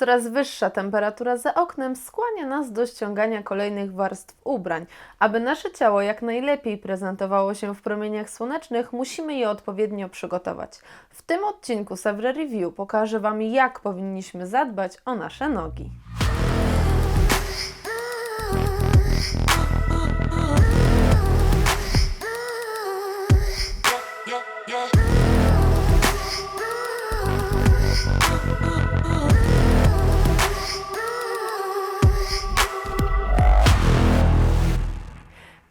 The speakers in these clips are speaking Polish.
Coraz wyższa temperatura za oknem skłania nas do ściągania kolejnych warstw ubrań. Aby nasze ciało jak najlepiej prezentowało się w promieniach słonecznych, musimy je odpowiednio przygotować. W tym odcinku Savre Review pokażę Wam, jak powinniśmy zadbać o nasze nogi.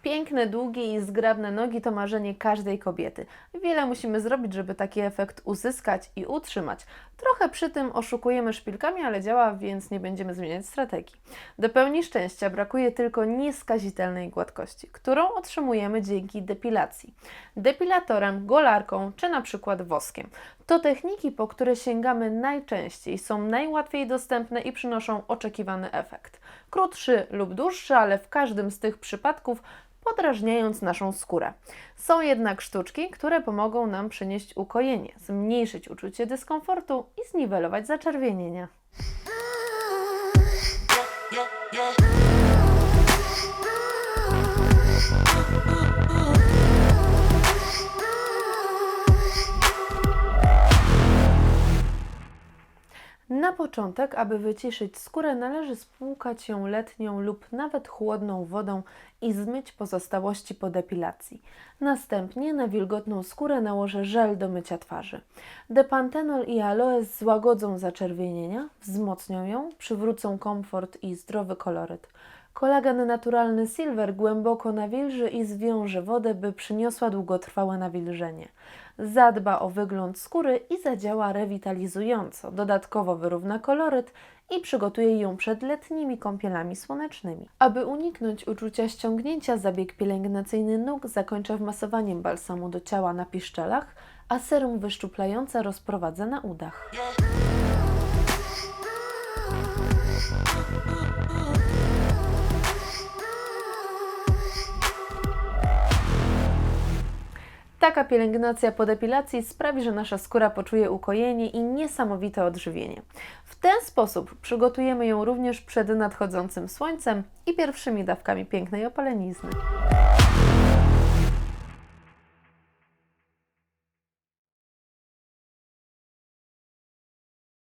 Piękne, długie i zgrabne nogi to marzenie każdej kobiety. Wiele musimy zrobić, żeby taki efekt uzyskać i utrzymać. Trochę przy tym oszukujemy szpilkami, ale działa, więc nie będziemy zmieniać strategii. Do pełni szczęścia brakuje tylko nieskazitelnej gładkości, którą otrzymujemy dzięki depilacji. Depilatorem, golarką czy na przykład woskiem. To techniki, po które sięgamy najczęściej, są najłatwiej dostępne i przynoszą oczekiwany efekt. Krótszy lub dłuższy, ale w każdym z tych przypadków podrażniając naszą skórę. Są jednak sztuczki, które pomogą nam przynieść ukojenie, zmniejszyć uczucie dyskomfortu i zniwelować zaczerwienienia. Na początek, aby wyciszyć skórę, należy spłukać ją letnią lub nawet chłodną wodą i zmyć pozostałości po depilacji. Następnie na wilgotną skórę nałożę żel do mycia twarzy. Depantenol i aloes złagodzą zaczerwienienia, wzmocnią ją, przywrócą komfort i zdrowy koloryt. Kolagen naturalny Silver głęboko nawilży i zwiąże wodę, by przyniosła długotrwałe nawilżenie. Zadba o wygląd skóry i zadziała rewitalizująco. Dodatkowo wyrówna koloryt i przygotuje ją przed letnimi kąpielami słonecznymi. Aby uniknąć uczucia ściągnięcia, zabieg pielęgnacyjny nóg zakończę wmasowaniem balsamu do ciała na piszczelach, a serum wyszczuplające rozprowadzę na udach. Taka pielęgnacja po depilacji sprawi, że nasza skóra poczuje ukojenie i niesamowite odżywienie. W ten sposób przygotujemy ją również przed nadchodzącym słońcem i pierwszymi dawkami pięknej opalenizny.